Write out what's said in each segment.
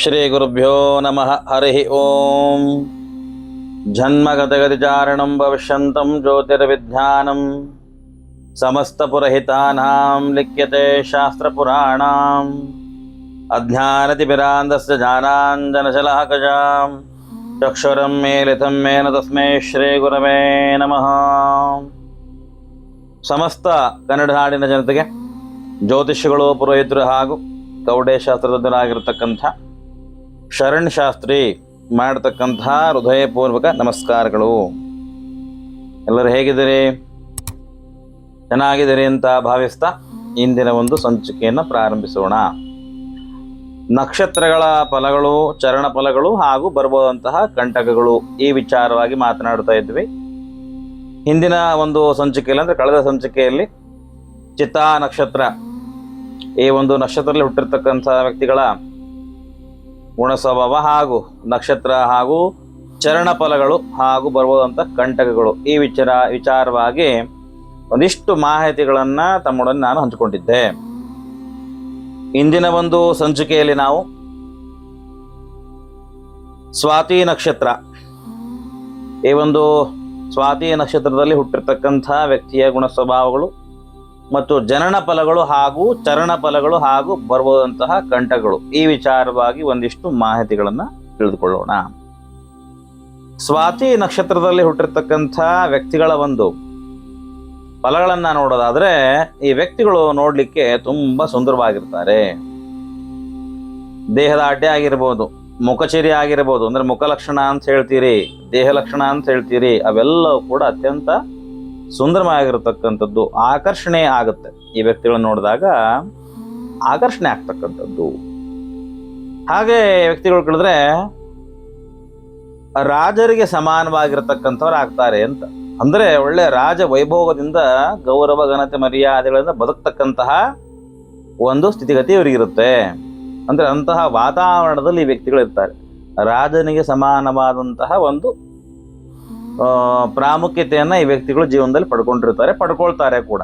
श्रीगुरुभ्यो नमः हरिः ॐ जन्मगतगतिचारणं भविष्यन्तं ज्योतिर्विद्यानं समस्तपुरहितानां लिख्यते शास्त्रपुराणाम् अज्ञानतिभिरान्दस्य जानाञ्जनशलाकजां चक्षुरं मेलितं मेन तस्मै ಶ್ರೀಗುರವೇ ನಮಃ ಸಮಸ್ತ ಕನ್ನಡ ನಾಡಿನ ಜನತೆಗೆ ಜ್ಯೋತಿಷಿಗಳು ಪುರೋಹಿತರು ಹಾಗೂ ಕೌಡೆ ಶಾಸ್ತ್ರಜ್ಞರಾಗಿರ್ತಕ್ಕಂಥ ಶರಣ್ ಶಾಸ್ತ್ರಿ ಮಾಡತಕ್ಕಂಥ ಹೃದಯಪೂರ್ವಕ ನಮಸ್ಕಾರಗಳು. ಎಲ್ಲರೂ ಹೇಗಿದ್ದೀರಿ? ಚೆನ್ನಾಗಿದ್ದೀರಿ ಅಂತ ಭಾವಿಸ್ತಾ ಇಂದಿನ ಒಂದು ಸಂಚಿಕೆಯನ್ನು ಪ್ರಾರಂಭಿಸೋಣ. ನಕ್ಷತ್ರಗಳ ಫಲಗಳು, ಚರಣ ಫಲಗಳು ಹಾಗೂ ಬರಬಹುದಂತಹ ಕಂಟಕಗಳು ಈ ವಿಚಾರವಾಗಿ ಮಾತನಾಡ್ತಾ ಇದ್ವಿ. ಹಿಂದಿನ ಒಂದು ಸಂಚಿಕೆಯಲ್ಲಿ ಅಂದರೆ ಕಳೆದ ಸಂಚಿಕೆಯಲ್ಲಿ ಚಿತಾ ನಕ್ಷತ್ರ, ಈ ಒಂದು ನಕ್ಷತ್ರದಲ್ಲಿ ಹುಟ್ಟಿರ್ತಕ್ಕಂಥ ವ್ಯಕ್ತಿಗಳ ಗುಣ ಸ್ವಭಾವ ಹಾಗೂ ನಕ್ಷತ್ರ ಹಾಗೂ ಚರಣ ಫಲಗಳು ಹಾಗೂ ಬರುವುದಂಥ ಕಂಟಕಗಳು. ಈ ವಿಚಾರ, ವಿಚಾರವಾಗಿ ಒಂದಿಷ್ಟು ಮಾಹಿತಿಗಳನ್ನು ತಮ್ಮೊಡನೆ ನಾನು ಹಂಚಿಕೊಂಡಿದ್ದೆ. ಇಂದಿನ ಒಂದು ಸಂಚಿಕೆಯಲ್ಲಿ ನಾವು ಸ್ವಾತಿ ನಕ್ಷತ್ರ. ಈ ಒಂದು ಸ್ವಾತಿ ನಕ್ಷತ್ರದಲ್ಲಿ ಹುಟ್ಟಿರ್ತಕ್ಕಂಥ ವ್ಯಕ್ತಿಯ ಗುಣ ಸ್ವಭಾವಗಳು ಮತ್ತು ಜನನ ಫಲಗಳು ಹಾಗೂ ಚರಣ ಫಲಗಳು ಹಾಗೂ ಬರ್ಬೋದಂತಹ ಕಂಠಗಳು. ಈ ವಿಚಾರವಾಗಿ ಒಂದಿಷ್ಟು ಮಾಹಿತಿಗಳನ್ನು ತಿಳಿದುಕೊಳ್ಳೋಣ. ಸ್ವಾತಿ ನಕ್ಷತ್ರದಲ್ಲಿ ಹುಟ್ಟಿರ್ತಕ್ಕಂಥ ವ್ಯಕ್ತಿಗಳ ಒಂದು ಫಲಗಳನ್ನ ನೋಡೋದಾದ್ರೆ, ಈ ವ್ಯಕ್ತಿಗಳು ನೋಡ್ಲಿಕ್ಕೆ ತುಂಬಾ ಸುಂದರವಾಗಿರ್ತಾರೆ. ದೇಹದ ಅಡ್ಡೆ ಆಗಿರ್ಬೋದು, ಮುಖಚೇರಿ ಆಗಿರ್ಬೋದು, ಅಂದ್ರೆ ಮುಖ ಲಕ್ಷಣ ಅಂತ ಹೇಳ್ತೀರಿ ದೇಹ ಲಕ್ಷಣ ಅಂತ ಹೇಳ್ತೀರಿ, ಅವೆಲ್ಲವೂ ಕೂಡ ಅತ್ಯಂತ ಸುಂದರವಾಗಿರತಕ್ಕಂಥದ್ದು ಆಕರ್ಷಣೆ ಆಗುತ್ತೆ. ಈ ವ್ಯಕ್ತಿಗಳನ್ನ ನೋಡಿದಾಗ ಆಕರ್ಷಣೆ ಆಗ್ತಕ್ಕಂಥದ್ದು. ಹಾಗೆ ವ್ಯಕ್ತಿಗಳು ಕೇಳಿದ್ರೆ ರಾಜರಿಗೆ ಸಮಾನವಾಗಿರತಕ್ಕಂಥವ್ರು ಆಗ್ತಾರೆ ಅಂತ. ಅಂದ್ರೆ ಒಳ್ಳೆ ರಾಜ ವೈಭೋಗದಿಂದ ಗೌರವ, ಘನತೆ, ಮರ್ಯಾದೆಗಳಿಂದ ಬದುಕ್ತಕ್ಕಂತಹ ಒಂದು ಸ್ಥಿತಿಗತಿ ಇವರಿಗಿರುತ್ತೆ ಅಂದ್ರೆ ಅಂತಹ ವಾತಾವರಣದಲ್ಲಿ ವ್ಯಕ್ತಿಗಳು ಇರ್ತಾರೆ. ರಾಜನಿಗೆ ಸಮಾನವಾದಂತಹ ಒಂದು ಪ್ರಾಮುಖ್ಯತೆಯನ್ನ ಈ ವ್ಯಕ್ತಿಗಳು ಜೀವನದಲ್ಲಿ ಪಡ್ಕೊಂಡಿರ್ತಾರೆ, ಪಡ್ಕೊಳ್ತಾರೆ ಕೂಡ.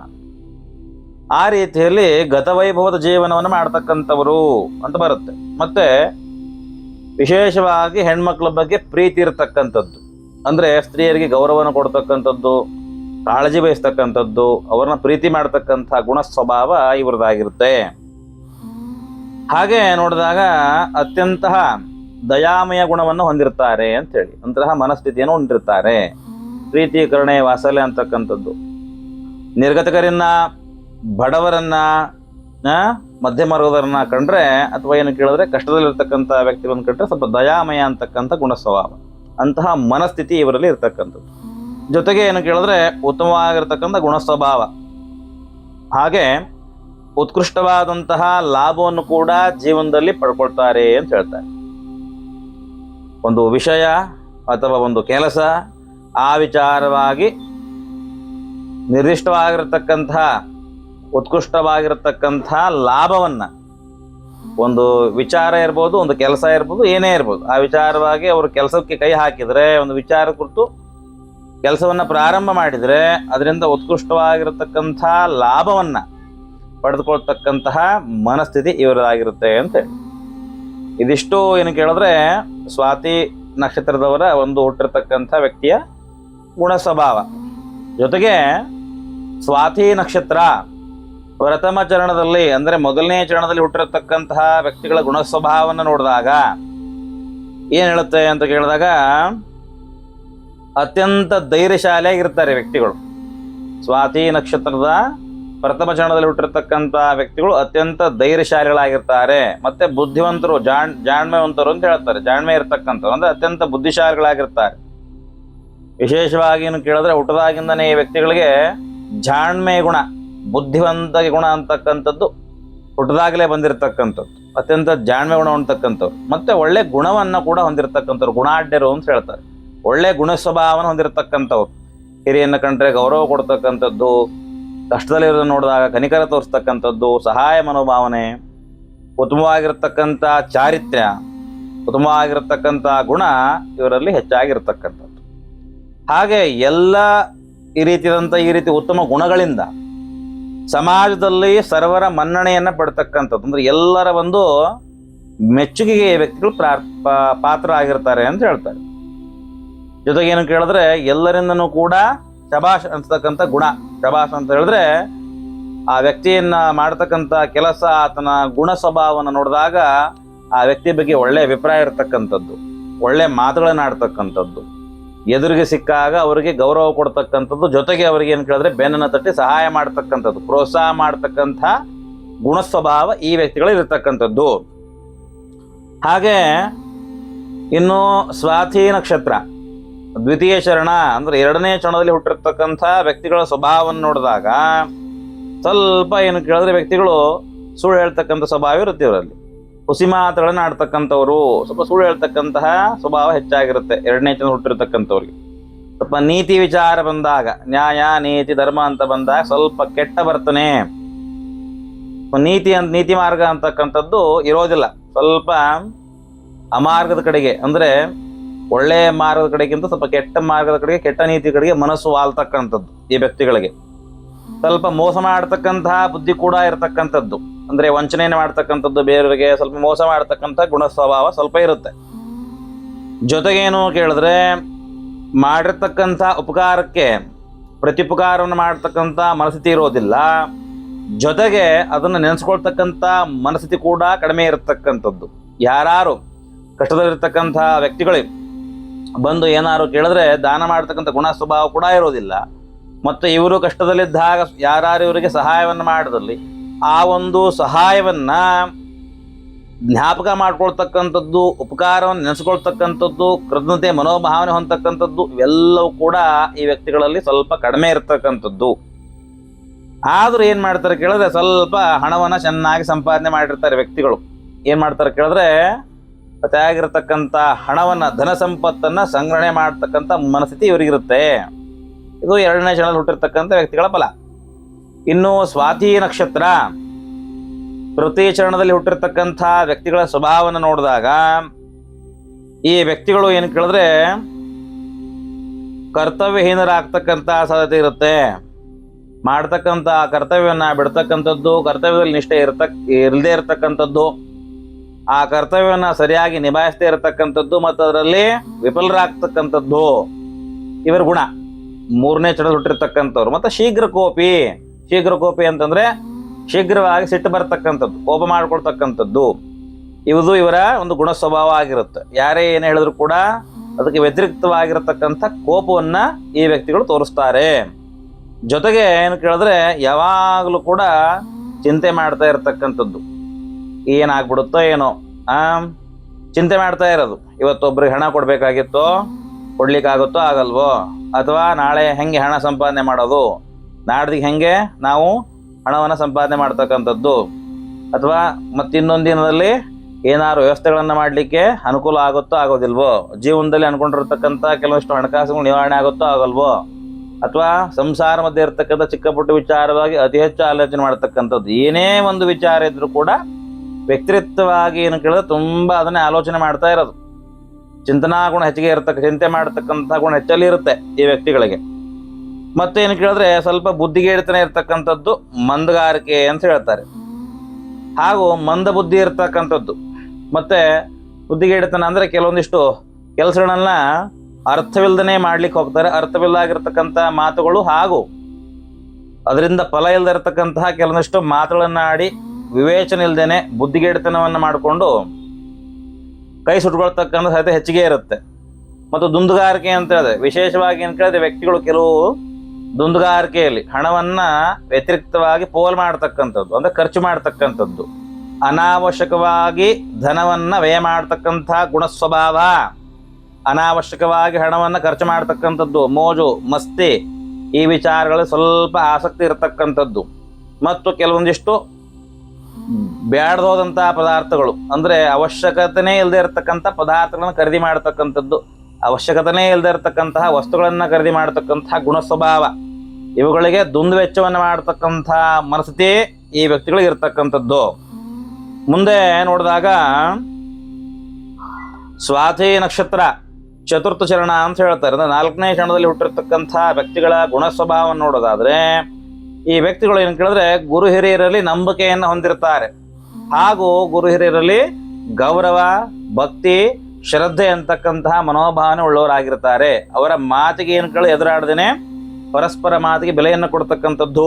ಆ ರೀತಿಯಲ್ಲಿ ಗತವೈಭವದ ಜೀವನವನ್ನು ಮಾಡ್ತಕ್ಕಂಥವರು ಅಂತ ಬರುತ್ತೆ. ಮತ್ತೆ ವಿಶೇಷವಾಗಿ ಹೆಣ್ಮಕ್ಳ ಬಗ್ಗೆ ಪ್ರೀತಿ ಇರತಕ್ಕಂಥದ್ದು. ಅಂದ್ರೆ ಸ್ತ್ರೀಯರಿಗೆ ಗೌರವನ ಕೊಡ್ತಕ್ಕಂಥದ್ದು, ಕಾಳಜಿ ವಹಿಸ್ತಕ್ಕಂಥದ್ದು ಅವ್ರನ್ನ ಪ್ರೀತಿ ಮಾಡ್ತಕ್ಕಂಥ ಗುಣ ಸ್ವಭಾವ ಇವ್ರದ್ದಾಗಿರುತ್ತೆ. ಹಾಗೆ ನೋಡಿದಾಗ ಅತ್ಯಂತಹ ದಯಾಮಯ ಗುಣವನ್ನು ಹೊಂದಿರ್ತಾರೆ ಅಂತ ಹೇಳಿ. ಅಂತಹ ಮನಸ್ಥಿತಿಯನ್ನು ಹೊಂದಿರ್ತಾರೆ ಪ್ರೀತಿ ಕರುಣೆ ವಾಸಲೆ ಅಂತಕ್ಕಂಥದ್ದು. ನಿರ್ಗತಕರನ್ನ ಬಡವರನ್ನ ಆ, ಮಧ್ಯಮ ಕಂಡ್ರೆ ಅಥವಾ ಏನು ಕೇಳಿದ್ರೆ ಕಷ್ಟದಲ್ಲಿರ್ತಕ್ಕಂಥ ವ್ಯಕ್ತಿಗಳನ್ನು ಕಂಡ್ರೆ ಸ್ವಲ್ಪ ದಯಾಮಯ ಅಂತಕ್ಕಂಥ ಗುಣ ಸ್ವಭಾವ ಅಂತಹ ಮನಸ್ಥಿತಿ ಇವರಲ್ಲಿ ಇರ್ತಕ್ಕಂಥದ್ದು. ಜೊತೆಗೆ ಏನು ಕೇಳಿದ್ರೆ ಉತ್ತಮವಾಗಿರ್ತಕ್ಕಂಥ ಗುಣ ಸ್ವಭಾವ ಹಾಗೆ ಉತ್ಕೃಷ್ಟವಾದಂತಹ ಲಾಭವನ್ನು ಕೂಡ ಜೀವನದಲ್ಲಿ ಪಡ್ಕೊಳ್ತಾರೆ ಅಂತ ಹೇಳ್ತಾರೆ. ಒಂದು ವಿಷಯ ಅಥವಾ ಒಂದು ಕೆಲಸ ಆ ವಿಚಾರವಾಗಿ ನಿರ್ದಿಷ್ಟವಾಗಿರತಕ್ಕಂಥ, ಉತ್ಕೃಷ್ಟವಾಗಿರತಕ್ಕಂಥ ಲಾಭವನ್ನು ಒಂದು ವಿಚಾರ ಇರ್ಬೋದು, ಒಂದು ಕೆಲಸ ಇರ್ಬೋದು, ಏನೇ ಇರ್ಬೋದು, ಆ ವಿಚಾರವಾಗಿ ಅವರು ಕೆಲಸಕ್ಕೆ ಕೈ ಹಾಕಿದರೆ, ಒಂದು ವಿಚಾರ ಕುರಿತು ಕೆಲಸವನ್ನು ಪ್ರಾರಂಭ ಮಾಡಿದರೆ ಅದರಿಂದ ಉತ್ಕೃಷ್ಟವಾಗಿರತಕ್ಕಂಥ ಲಾಭವನ್ನು ಪಡೆದುಕೊಳ್ತಕ್ಕಂತಹ ಮನಸ್ಥಿತಿ ಇವರದಾಗಿರುತ್ತೆ ಅಂತ ಹೇಳಿ. ಇದಿಷ್ಟು ಏನು ಕೇಳಿದ್ರೆ ಸ್ವಾತಿ ನಕ್ಷತ್ರದವರ ಒಂದು ಹುಟ್ಟಿರ್ತಕ್ಕಂಥ ವ್ಯಕ್ತಿಯ ಗುಣ ಸ್ವಭಾವ ಜೊತೆಗೆ ಸ್ವಾತಿ ನಕ್ಷತ್ರ ಪ್ರಥಮ ಚರಣದಲ್ಲಿ ಅಂದರೆ ಮೊದಲನೇ ಚರಣದಲ್ಲಿ ಹುಟ್ಟಿರತಕ್ಕಂತಹ ವ್ಯಕ್ತಿಗಳ ಗುಣ ಸ್ವಭಾವವನ್ನು ನೋಡಿದಾಗ ಏನು ಹೇಳುತ್ತೆ ಅಂತ ಕೇಳಿದಾಗ ಅತ್ಯಂತ ಧೈರ್ಯಶಾಲಿಯಾಗಿರ್ತಾರೆ ವ್ಯಕ್ತಿಗಳು. ಸ್ವಾತಿ ನಕ್ಷತ್ರದ ಪ್ರಥಮ ಚರಣದಲ್ಲಿ ಹುಟ್ಟಿರ್ತಕ್ಕಂಥ ವ್ಯಕ್ತಿಗಳು ಅತ್ಯಂತ ಧೈರ್ಯಶಾಲಿಗಳಾಗಿರ್ತಾರೆ. ಮತ್ತೆ ಬುದ್ಧಿವಂತರು, ಜಾಣ್, ಜಾಣ್ಮೆವಂತರು ಅಂತ ಹೇಳ್ತಾರೆ. ಜಾಣ್ಮೆ ಇರ್ತಕ್ಕಂಥವ್ರು ಅಂದ್ರೆ ಅತ್ಯಂತ ಬುದ್ಧಿಶಾಲಿಗಳಾಗಿರ್ತಾರೆ. ವಿಶೇಷವಾಗಿ ಏನು ಕೇಳಿದ್ರೆ ಹುಟ್ಟದಾಗಿಂದನೇ ಈ ವ್ಯಕ್ತಿಗಳಿಗೆ ಜಾಣ್ಮೆ ಗುಣ ಬುದ್ಧಿವಂತ ಗುಣ ಅಂತಕ್ಕಂಥದ್ದು ಹುಟ್ಟದಾಗಲೇ ಬಂದಿರತಕ್ಕಂಥದ್ದು. ಅತ್ಯಂತ ಜಾಣ್ಮೆ ಗುಣ ಹೊಂದತಕ್ಕಂಥವ್ರು. ಮತ್ತೆ ಒಳ್ಳೆ ಗುಣವನ್ನ ಕೂಡ ಹೊಂದಿರತಕ್ಕಂಥವ್ರು, ಗುಣಾಢ್ಯರು ಅಂತ ಹೇಳ್ತಾರೆ. ಒಳ್ಳೆ ಗುಣ ಸ್ವಭಾವನ ಹೊಂದಿರತಕ್ಕಂಥವ್ರು. ಹಿರಿಯನ್ನು ಕಂಡ್ರೆ ಗೌರವ ಕೊಡ್ತಕ್ಕಂಥದ್ದು ಕಷ್ಟದಲ್ಲಿರೋದನ್ನ ನೋಡಿದಾಗ ಕನಿಕರ ತೋರಿಸ್ತಕ್ಕಂಥದ್ದು ಸಹಾಯ ಮನೋಭಾವನೆ ಉತ್ತಮವಾಗಿರ್ತಕ್ಕಂಥ ಚಾರಿತ್ರ್ಯ ಉತ್ತಮವಾಗಿರ್ತಕ್ಕಂಥ ಗುಣ ಇವರಲ್ಲಿ ಹೆಚ್ಚಾಗಿರ್ತಕ್ಕಂಥದ್ದು. ಹಾಗೆ ಎಲ್ಲ ಈ ರೀತಿಯಾದಂಥ ಈ ರೀತಿ ಉತ್ತಮ ಗುಣಗಳಿಂದ ಸಮಾಜದಲ್ಲಿ ಸರ್ವರ ಮನ್ನಣೆಯನ್ನು ಪಡ್ತಕ್ಕಂಥದ್ದು. ಅಂದ್ರೆ ಎಲ್ಲರ ಒಂದು ಮೆಚ್ಚುಗೆಗೆ ವ್ಯಕ್ತಿಗಳು ಪ್ರಾರ್ ಪಾತ್ರ ಆಗಿರ್ತಾರೆ ಅಂತ ಹೇಳ್ತಾರೆ. ಜೊತೆಗೆ ಏನು ಕೇಳಿದ್ರೆ ಎಲ್ಲರಿಂದನೂ ಕೂಡ ಶಬಾಷ್ ಅಂತಕ್ಕಂಥ ಗುಣ. ಶಬಾಷ್ ಅಂತ ಹೇಳಿದ್ರೆ ಆ ವ್ಯಕ್ತಿಯನ್ನ ಮಾಡ್ತಕ್ಕಂಥ ಕೆಲಸ, ಆತನ ಗುಣ ಸ್ವಭಾವವನ್ನು ನೋಡಿದಾಗ ಆ ವ್ಯಕ್ತಿ ಬಗ್ಗೆ ಒಳ್ಳೆ ಅಭಿಪ್ರಾಯ ಇರತಕ್ಕಂಥದ್ದು, ಒಳ್ಳೆ ಮಾತುಗಳನ್ನು ಆಡ್ತಕ್ಕಂಥದ್ದು ಎದುರಿಗೆ ಸಿಕ್ಕಾಗ ಅವರಿಗೆ ಗೌರವ ಕೊಡ್ತಕ್ಕಂಥದ್ದು, ಜೊತೆಗೆ ಅವರಿಗೆ ಏನು ಕೇಳಿದ್ರೆ ಬೆನ್ನನ್ನು ತಟ್ಟಿ ಸಹಾಯ ಮಾಡ್ತಕ್ಕಂಥದ್ದು, ಪ್ರೋತ್ಸಾಹ ಮಾಡ್ತಕ್ಕಂಥ ಗುಣ ಸ್ವಭಾವ ಈ ವ್ಯಕ್ತಿಗಳು ಇರತಕ್ಕಂಥದ್ದು. ಹಾಗೆ ಇನ್ನು ಸ್ವಾತಿ ನಕ್ಷತ್ರ. ದ್ವಿತೀಯ ಶರಣ ಅಂದ್ರೆ ಎರಡನೇ ಕ್ಷಣದಲ್ಲಿ ಹುಟ್ಟಿರ್ತಕ್ಕಂಥ ವ್ಯಕ್ತಿಗಳ ಸ್ವಭಾವವನ್ನು ನೋಡಿದಾಗ ಸ್ವಲ್ಪ ಏನು ಕೇಳಿದ್ರೆ ವ್ಯಕ್ತಿಗಳು ಸುಳ್ಳು ಹೇಳ್ತಕ್ಕಂಥ ಸ್ವಭಾವ ಇರುತ್ತೆ ಇವರಲ್ಲಿ. ಹುಸಿ ಮಾತುಗಳನ್ನು ಆಡ್ತಕ್ಕಂಥವ್ರು ಸ್ವಲ್ಪ ಸುಳ್ಳು ಹೇಳ್ತಕ್ಕಂತಹ ಸ್ವಭಾವ ಹೆಚ್ಚಾಗಿರುತ್ತೆ ಎರಡನೇ ಚಂದ್ರ ಹುಟ್ಟಿರ್ತಕ್ಕಂಥವ್ರಿಗೆ. ಸ್ವಲ್ಪ ನೀತಿ ವಿಚಾರ ಬಂದಾಗ, ನ್ಯಾಯ, ನೀತಿ, ಧರ್ಮ ಅಂತ ಬಂದಾಗ ಸ್ವಲ್ಪ ಕೆಟ್ಟ ಬರ್ತನೆ ನೀತಿ ಅಂತ, ನೀತಿ ಮಾರ್ಗ ಅಂತಕ್ಕಂಥದ್ದು ಇರೋದಿಲ್ಲ. ಸ್ವಲ್ಪ ಅಮಾರ್ಗದ ಕಡೆಗೆ ಅಂದ್ರೆ ಒಳ್ಳೆಯ ಮಾರ್ಗದ ಕಡೆಗಿಂತ ಸ್ವಲ್ಪ ಕೆಟ್ಟ ಮಾರ್ಗದ ಕಡೆಗೆ, ಕೆಟ್ಟ ನೀತಿ ಕಡೆಗೆ ಮನಸ್ಸು ವಾಲ್ತಕ್ಕಂಥದ್ದು ಈ ವ್ಯಕ್ತಿಗಳಿಗೆ. ಸ್ವಲ್ಪ ಮೋಸ ಮಾಡತಕ್ಕಂತಹ ಬುದ್ಧಿ ಕೂಡ ಇರತಕ್ಕಂಥದ್ದು. ಅಂದ್ರೆ ವಂಚನೆಯನ್ನು ಮಾಡ್ತಕ್ಕಂಥದ್ದು ಬೇರೆಯವರಿಗೆ, ಸ್ವಲ್ಪ ಮೋಸ ಮಾಡ್ತಕ್ಕಂಥ ಗುಣ ಸ್ವಭಾವ ಸ್ವಲ್ಪ ಇರುತ್ತೆ. ಜೊತೆಗೇನು ಕೇಳಿದ್ರೆ, ಮಾಡಿರ್ತಕ್ಕಂಥ ಉಪಕಾರಕ್ಕೆ ಪ್ರತಿಪಕಾರವನ್ನು ಮಾಡ್ತಕ್ಕಂಥ ಮನಸ್ಥಿತಿ ಇರೋದಿಲ್ಲ. ಜೊತೆಗೆ ಅದನ್ನು ನೆನೆಸ್ಕೊಳ್ತಕ್ಕಂಥ ಮನಸ್ಥಿತಿ ಕೂಡ ಕಡಿಮೆ ಇರತಕ್ಕಂಥದ್ದು. ಯಾರು ಕಷ್ಟದಲ್ಲಿರ್ತಕ್ಕಂಥ ವ್ಯಕ್ತಿಗಳಿಗೆ ಬಂದು ಏನಾದ್ರು ಕೇಳಿದ್ರೆ ದಾನ ಮಾಡ್ತಕ್ಕಂಥ ಗುಣ ಸ್ವಭಾವ ಕೂಡ ಇರೋದಿಲ್ಲ. ಮತ್ತು ಇವರು ಕಷ್ಟದಲ್ಲಿದ್ದಾಗ ಯಾರು ಇವರಿಗೆ ಸಹಾಯವನ್ನು ಮಾಡಿದಲ್ಲಿ, ಆ ಒಂದು ಸಹಾಯವನ್ನ ಜ್ಞಾಪಕ ಮಾಡ್ಕೊಳ್ತಕ್ಕಂಥದ್ದು, ಉಪಕಾರವನ್ನು ನೆನೆಸ್ಕೊಳ್ತಕ್ಕಂಥದ್ದು, ಕೃತಜ್ಞತೆ, ಮನೋಭಾವನೆ ಹೊಂದತಕ್ಕಂಥದ್ದು, ಇವೆಲ್ಲವೂ ಕೂಡ ಈ ವ್ಯಕ್ತಿಗಳಲ್ಲಿ ಸ್ವಲ್ಪ ಕಡಿಮೆ ಇರತಕ್ಕಂಥದ್ದು. ಆದರೂ ಏನು ಮಾಡ್ತಾರೆ ಕೇಳಿದ್ರೆ ಸ್ವಲ್ಪ ಹಣವನ್ನ ಚೆನ್ನಾಗಿ ಸಂಪಾದನೆ ಮಾಡಿರ್ತಾರೆ ವ್ಯಕ್ತಿಗಳು. ಏನು ಮಾಡ್ತಾರೆ ಕೇಳಿದ್ರೆ ಆಗಿರತಕ್ಕಂಥ ಹಣವನ್ನ, ಧನ ಸಂಪತ್ತನ್ನ ಸಂಗ್ರಹಣೆ ಮಾಡತಕ್ಕಂಥ ಮನಸ್ಥಿತಿ ಇವರಿಗಿರುತ್ತೆ. ಇದು ಎರಡನೇ ಚರಣದಲ್ಲಿ ಹುಟ್ಟಿರ್ತಕ್ಕಂಥ ವ್ಯಕ್ತಿಗಳ ಫಲ. ಇನ್ನು ಸ್ವಾತಿ ನಕ್ಷತ್ರ ಪ್ರತಿ ಚರಣದಲ್ಲಿ ಹುಟ್ಟಿರ್ತಕ್ಕಂಥ ವ್ಯಕ್ತಿಗಳ ಸ್ವಭಾವವನ್ನು ನೋಡಿದಾಗ, ಈ ವ್ಯಕ್ತಿಗಳು ಏನು ಕೇಳಿದ್ರೆ, ಕರ್ತವ್ಯಹೀನರಾಗ್ತಕ್ಕಂಥ ಸಾಧ್ಯತೆ ಇರುತ್ತೆ. ಮಾಡ್ತಕ್ಕಂಥ ಕರ್ತವ್ಯವನ್ನು, ಬಿಡ್ತಕ್ಕಂಥದ್ದು ಕರ್ತವ್ಯದಲ್ಲಿ ನಿಷ್ಠೆ ಇರ್ತಕ್ಕ ಇರದೇ ಇರತಕ್ಕಂಥದ್ದು. ಆ ಕರ್ತವ್ಯವನ್ನ ಸರಿಯಾಗಿ ನಿಭಾಯಿಸದೇ ಇರತಕ್ಕಂಥದ್ದು ಮತ್ತು ಅದರಲ್ಲಿ ವಿಫಲರಾಗ್ತಕ್ಕಂಥದ್ದು. ಇವರ ಗುಣ. ಮೂರನೇ ಚಡಲ್ ಹುಟ್ಟಿರ್ತಕ್ಕಂಥವ್ರು ಮತ್ತು ಶೀಘ್ರ ಕೋಪಿ. ಶೀಘ್ರ ಕೋಪಿ ಅಂತಂದರೆ ಶೀಘ್ರವಾಗಿ ಸಿಟ್ಟು ಬರ್ತಕ್ಕಂಥದ್ದು, ಕೋಪ ಮಾಡಿಕೊಳ್ತಕ್ಕಂಥದ್ದು. ಇವುದು ಇವರ ಒಂದು ಗುಣ ಸ್ವಭಾವ ಆಗಿರುತ್ತೆ. ಯಾರೇ ಏನು ಹೇಳಿದ್ರು ಕೂಡ ಅದಕ್ಕೆ ವ್ಯತಿರಿಕ್ತವಾಗಿರತಕ್ಕಂಥ ಕೋಪವನ್ನು ಈ ವ್ಯಕ್ತಿಗಳು ತೋರಿಸ್ತಾರೆ. ಜೊತೆಗೆ ಏನು ಕೇಳಿದ್ರೆ ಯಾವಾಗಲೂ ಕೂಡ ಚಿಂತೆ ಮಾಡ್ತಾ ಇರತಕ್ಕಂಥದ್ದು. ಏನಾಗ್ಬಿಡುತ್ತೋ ಏನೋ. ಆ, ಚಿಂತೆ ಮಾಡ್ತಾ ಇರೋದು. ಇವತ್ತೊಬ್ರಿಗೆ ಹಣ ಕೊಡ್ಬೇಕಾಗಿತ್ತೋ, ಕೊಡ್ಲಿಕ್ಕಾಗುತ್ತೋ ಆಗಲ್ವೋ? ಅಥವಾ ನಾಳೆ ಹೆಂಗೆ ಹಣ ಸಂಪಾದನೆ ಮಾಡೋದು? ನಾಡ್ದಿಗೆ ಹೆಂಗೆ ನಾವು ಹಣವನ್ನು ಸಂಪಾದನೆ ಮಾಡ್ತಕ್ಕಂಥದ್ದು? ಅಥವಾ ಮತ್ತಿನ್ನೊಂದು ದಿನದಲ್ಲಿ ಏನಾದ್ರು ವ್ಯವಸ್ಥೆಗಳನ್ನು ಮಾಡಲಿಕ್ಕೆ ಅನುಕೂಲ ಆಗುತ್ತೋ ಆಗೋದಿಲ್ವೋ? ಜೀವನದಲ್ಲಿ ಅನ್ಕೊಂಡಿರ್ತಕ್ಕಂಥ ಕೆಲವಷ್ಟು ಹಣಕಾಸುಗಳು ನಿವಾರಣೆ ಆಗುತ್ತೋ ಆಗಲ್ವೋ? ಅಥವಾ ಸಂಸಾರ ಮಧ್ಯೆ ಇರ್ತಕ್ಕಂಥ ಚಿಕ್ಕ ಪುಟ್ಟ ವಿಚಾರವಾಗಿ ಅತಿ ಹೆಚ್ಚು ಆಲೋಚನೆ ಮಾಡ್ತಕ್ಕಂಥದ್ದು? ಏನೇ ಒಂದು ವಿಚಾರ ಇದ್ರೂ ಕೂಡ ವ್ಯಕ್ತಿತ್ವವಾಗಿ ಏನು ಕೇಳಿದ್ರೆ ತುಂಬಾ ಅದನ್ನೇ ಆಲೋಚನೆ ಮಾಡ್ತಾ ಇರೋದು. ಚಿಂತನಾ ಗುಣ ಹೆಚ್ಚಿಗೆ ಇರತಕ್ಕ, ಚಿಂತೆ ಮಾಡತಕ್ಕಂಥ ಗುಣ ಹೆಚ್ಚಲ್ಲಿ ಇರುತ್ತೆ ಈ ವ್ಯಕ್ತಿಗಳಿಗೆ. ಮತ್ತೆ ಏನು ಕೇಳಿದ್ರೆ ಸ್ವಲ್ಪ ಬುದ್ಧಿಗೇಡಿತನ ಇರತಕ್ಕಂಥದ್ದು ಮಂದಗಾರಿಕೆ ಅಂತ ಹೇಳ್ತಾರೆ. ಹಾಗೂ ಮಂದ ಬುದ್ಧಿ ಇರ್ತಕ್ಕಂಥದ್ದು. ಮತ್ತೆ ಬುದ್ಧಿಗೇಡಿತನ ಅಂದ್ರೆ ಕೆಲವೊಂದಿಷ್ಟು ಕೆಲಸಗಳನ್ನ ಅರ್ಥವಿಲ್ಲದೇ ಮಾಡ್ಲಿಕ್ಕೆ ಹೋಗ್ತಾರೆ. ಅರ್ಥವಿಲ್ಲದಾಗಿರ್ತಕ್ಕಂಥ ಮಾತುಗಳು ಹಾಗೂ ಅದರಿಂದ ಫಲ ಇಲ್ಲದಿರತಕ್ಕಂತಹ ಕೆಲವೊಂದಿಷ್ಟು ಮಾತುಗಳನ್ನ ಆಡಿ ವಿವೇಚನೆ ಇಲ್ದೇನೆ ಬುದ್ಧಿಗೇಡಿತನವನ್ನ ಮಾಡಿಕೊಂಡು ಕೈ ಸುಟ್ಕೊಳ್ತಕ್ಕಂಥ ಸಾಧ್ಯತೆ ಹೆಚ್ಚಿಗೆ ಇರುತ್ತೆ. ಮತ್ತು ದುಂದುಗಾರಿಕೆ ಅಂತ ಹೇಳಿದೆ, ವಿಶೇಷವಾಗಿ ಏನು ಹೇಳಿದ್ರೆ ವ್ಯಕ್ತಿಗಳು ಕೆಲವು ದುಂದುಗಾರಿಕೆಯಲ್ಲಿ ಹಣವನ್ನು ವ್ಯತಿರಿಕ್ತವಾಗಿ ಪೋಲ್ ಮಾಡ್ತಕ್ಕಂಥದ್ದು, ಅಂದರೆ ಖರ್ಚು ಮಾಡ್ತಕ್ಕಂಥದ್ದು. ಅನಾವಶ್ಯಕವಾಗಿ ಧನವನ್ನು ವ್ಯಯ ಮಾಡ್ತಕ್ಕಂಥ ಗುಣ ಸ್ವಭಾವ ಅನಾವಶ್ಯಕವಾಗಿ ಹಣವನ್ನು ಖರ್ಚು ಮಾಡ್ತಕ್ಕಂಥದ್ದು, ಮೋಜು, ಮಸ್ತಿ, ಈ ವಿಚಾರಗಳಲ್ಲಿ ಸ್ವಲ್ಪ ಆಸಕ್ತಿ ಇರತಕ್ಕಂಥದ್ದು. ಮತ್ತು ಕೆಲವೊಂದಿಷ್ಟು ಬ್ಯಾಡ್ದೋದಂತಹ ಪದಾರ್ಥಗಳು. ಅಂದ್ರೆ ಅವಶ್ಯಕತೆನೇ ಇಲ್ಲದೆ ಇರತಕ್ಕಂಥ ಪದಾರ್ಥಗಳನ್ನ ಖರೀದಿ ಮಾಡತಕ್ಕಂಥದ್ದು. ಅವಶ್ಯಕತೆನೇ ಇಲ್ಲದೆ ಇರತಕ್ಕಂತಹ ವಸ್ತುಗಳನ್ನ ಖರೀದಿ ಮಾಡತಕ್ಕಂತಹ ಗುಣ ಸ್ವಭಾವ ಇವುಗಳಿಗೆ ದುಂದು ವೆಚ್ಚವನ್ನು ಮಾಡತಕ್ಕಂಥ ಮನಸ್ಥಿತಿ ಈ ವ್ಯಕ್ತಿಗಳಿಗೆ ಇರತಕ್ಕಂಥದ್ದು. ಮುಂದೆ ನೋಡಿದಾಗ, ಸ್ವಾತಿ ನಕ್ಷತ್ರ ಚತುರ್ಥ ಚರಣ ಅಂತ ಹೇಳ್ತಾರೆ. ಅಂದ್ರೆ ನಾಲ್ಕನೇ ಚರಣದಲ್ಲಿ ಹುಟ್ಟಿರ್ತಕ್ಕಂಥ ವ್ಯಕ್ತಿಗಳ ಗುಣ ಸ್ವಭಾವವನ್ನು ನೋಡೋದಾದ್ರೆ ಈ ವ್ಯಕ್ತಿಗಳು ಏನು ಕೇಳಿದ್ರೆ ಗುರು ಹಿರಿಯರಲ್ಲಿ ನಂಬಿಕೆಯನ್ನು ಹೊಂದಿರ್ತಾರೆ ಹಾಗೂ ಗುರು ಹಿರಿಯರಲ್ಲಿ ಗೌರವ, ಭಕ್ತಿ, ಶ್ರದ್ಧೆ ಅಂತಕ್ಕಂತಹ ಮನೋಭಾವನೆ ಉಳ್ಳವರಾಗಿರ್ತಾರೆ ಅವರ ಮಾತಿಗೆ ಏನು ಕೇಳಿ ಎದುರಾಡದೇನೆ, ಪರಸ್ಪರ ಮಾತಿಗೆ ಬೆಲೆಯನ್ನು ಕೊಡ್ತಕ್ಕಂಥದ್ದು,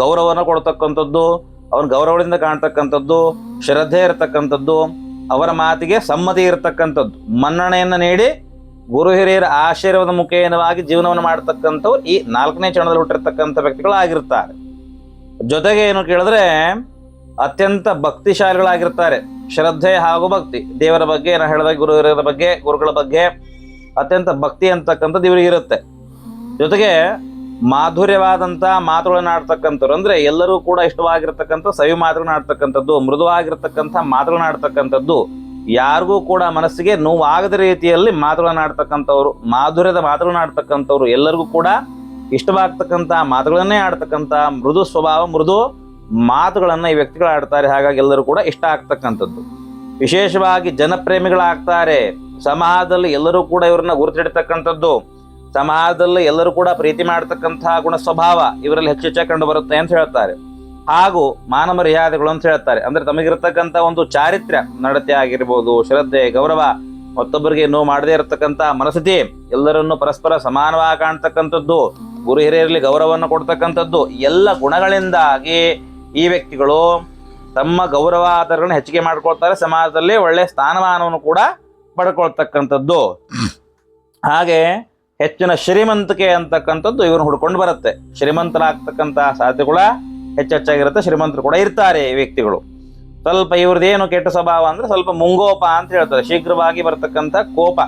ಗೌರವವನ್ನು ಕೊಡ್ತಕ್ಕಂಥದ್ದು, ಅವನ ಗೌರವದಿಂದ ಕಾಣ್ತಕ್ಕಂಥದ್ದು, ಶ್ರದ್ಧೆ ಇರತಕ್ಕಂಥದ್ದು, ಅವರ ಮಾತಿಗೆ ಸಮ್ಮತಿ ಇರತಕ್ಕಂಥದ್ದು, ಮನ್ನಣೆಯನ್ನು ನೀಡಿ ಗುರು ಹಿರಿಯರ ಆಶೀರ್ವಾದ ಮುಖೇನವಾಗಿ ಜೀವನವನ್ನು ಮಾಡತಕ್ಕಂಥವ್ರು ಈ ನಾಲ್ಕನೇ ಚರಣದಲ್ಲಿ ಹುಟ್ಟಿರ್ತಕ್ಕಂಥ ವ್ಯಕ್ತಿಗಳು ಆಗಿರ್ತಾರೆ. ಜೊತೆಗೆ ಏನು ಕೇಳಿದ್ರೆ, ಅತ್ಯಂತ ಭಕ್ತಿಶಾಲಿಗಳಾಗಿರ್ತಾರೆ. ಶ್ರದ್ಧೆ ಹಾಗೂ ಭಕ್ತಿ. ದೇವರ ಬಗ್ಗೆ ನಾನು ಹೇಳಿದ ಗುರು ಹಿರಿಯರ ಬಗ್ಗೆ, ಗುರುಗಳ ಬಗ್ಗೆ ಅತ್ಯಂತ ಭಕ್ತಿ ಅಂತಕ್ಕಂಥದ್ದು ಇವರಿಗೆ ಇರುತ್ತೆ. ಜೊತೆಗೆ ಮಾಧುರ್ಯವಾದಂಥ ಮಾತುಗಳನ್ನು ಆಡ್ತಕ್ಕಂಥವ್ರು ಅಂದ್ರೆ ಎಲ್ಲರೂ ಕೂಡ ಇಷ್ಟವಾಗಿರ್ತಕ್ಕಂಥ ಸವಿ ಮಾತುಗಳನ್ನ ಆಡ್ತಕ್ಕಂಥದ್ದು ಮೃದುವಾಗಿರ್ತಕ್ಕಂಥ ಮಾತುಗಳನ್ನ ಆಡ್ತಕ್ಕಂಥದ್ದು ಯಾರಿಗೂ ಕೂಡ ಮನಸ್ಸಿಗೆ ನೋವಾಗದ ರೀತಿಯಲ್ಲಿ ಮಾತುಗಳನ್ನಾಡ್ತಕ್ಕಂಥವ್ರು, ಮಾಧುರ್ಯದ ಮಾತುಗಳನ್ನ ಆಡ್ತಕ್ಕಂಥವ್ರು ಎಲ್ಲರಿಗೂ ಕೂಡ ಇಷ್ಟವಾಗ್ತಕ್ಕಂಥ ಮಾತುಗಳನ್ನೇ ಆಡ್ತಕ್ಕಂಥ ಮೃದು ಸ್ವಭಾವ, ಮೃದು ಮಾತುಗಳನ್ನು ಈ ವ್ಯಕ್ತಿಗಳು ಆಡ್ತಾರೆ. ಹಾಗಾಗಿ ಎಲ್ಲರೂ ಕೂಡ ಇಷ್ಟ ಆಗ್ತಕ್ಕಂಥದ್ದು. ವಿಶೇಷವಾಗಿ ಜನಪ್ರೇಮಿಗಳಾಗ್ತಾರೆ. ಸಮಾಜದಲ್ಲಿ ಎಲ್ಲರೂ ಕೂಡ ಇವ್ರನ್ನ ಗುರುತಿಡ್ತಕ್ಕಂಥದ್ದು, ಸಮಾಜದಲ್ಲಿ ಎಲ್ಲರೂ ಕೂಡ ಪ್ರೀತಿ ಮಾಡ್ತಕ್ಕಂಥ ಗುಣ ಸ್ವಭಾವ ಇವರಲ್ಲಿ ಹೆಚ್ಚು ಹೆಚ್ಚಾಗಿ ಕಂಡು ಬರುತ್ತೆ ಅಂತ ಹೇಳ್ತಾರೆ. ಹಾಗೂ ಮಾನ ಮರ್ಯಾದೆಗಳು ಅಂತ ಹೇಳ್ತಾರೆ. ಅಂದ್ರೆ ತಮಗಿರ್ತಕ್ಕಂಥ ಒಂದು ಚಾರಿತ್ರ್ಯ, ನಡತೆ ಆಗಿರ್ಬೋದು, ಶ್ರದ್ಧೆ, ಗೌರವ, ಮತ್ತೊಬ್ಬರಿಗೆ ನೋವು ಮಾಡದೇ ಇರತಕ್ಕಂಥ ಮನಸ್ಥಿತಿ, ಎಲ್ಲರನ್ನು ಪರಸ್ಪರ ಸಮಾನವಾಗಿ ಕಾಣ್ತಕ್ಕಂಥದ್ದು, ಗುರು ಹಿರಿಯರಲ್ಲಿ ಗೌರವವನ್ನು ಕೊಡ್ತಕ್ಕಂಥದ್ದು, ಎಲ್ಲ ಗುಣಗಳಿಂದಾಗಿ ಈ ವ್ಯಕ್ತಿಗಳು ತಮ್ಮ ಗೌರವ ಆಧಾರಗಳನ್ನ ಹೆಚ್ಚಿಗೆ ಮಾಡ್ಕೊಳ್ತಾರೆ. ಸಮಾಜದಲ್ಲಿ ಒಳ್ಳೆ ಸ್ಥಾನಮಾನವನ್ನು ಕೂಡ ಪಡ್ಕೊಳ್ತಕ್ಕಂಥದ್ದು. ಹಾಗೆ ಹೆಚ್ಚಿನ ಶ್ರೀಮಂತಿಕೆ ಅಂತಕ್ಕಂಥದ್ದು ಇವ್ರನ್ನ ಹುಡ್ಕೊಂಡು ಬರುತ್ತೆ. ಶ್ರೀಮಂತರಾಗ್ತಕ್ಕಂಥ ಸಾಧ್ಯಗಳ ಹೆಚ್ಚೆಚ್ಚಾಗಿರುತ್ತೆ, ಶ್ರೀಮಂತರು ಕೂಡ ಇರ್ತಾರೆ ಈ ವ್ಯಕ್ತಿಗಳು. ಸ್ವಲ್ಪ ಇವ್ರದ್ದೇನು ಕೆಟ್ಟ ಸ್ವಭಾವ ಅಂದ್ರೆ ಸ್ವಲ್ಪ ಮುಂಗೋಪ ಅಂತ ಹೇಳ್ತಾರೆ. ಶೀಘ್ರವಾಗಿ ಬರ್ತಕ್ಕಂಥ ಕೋಪ.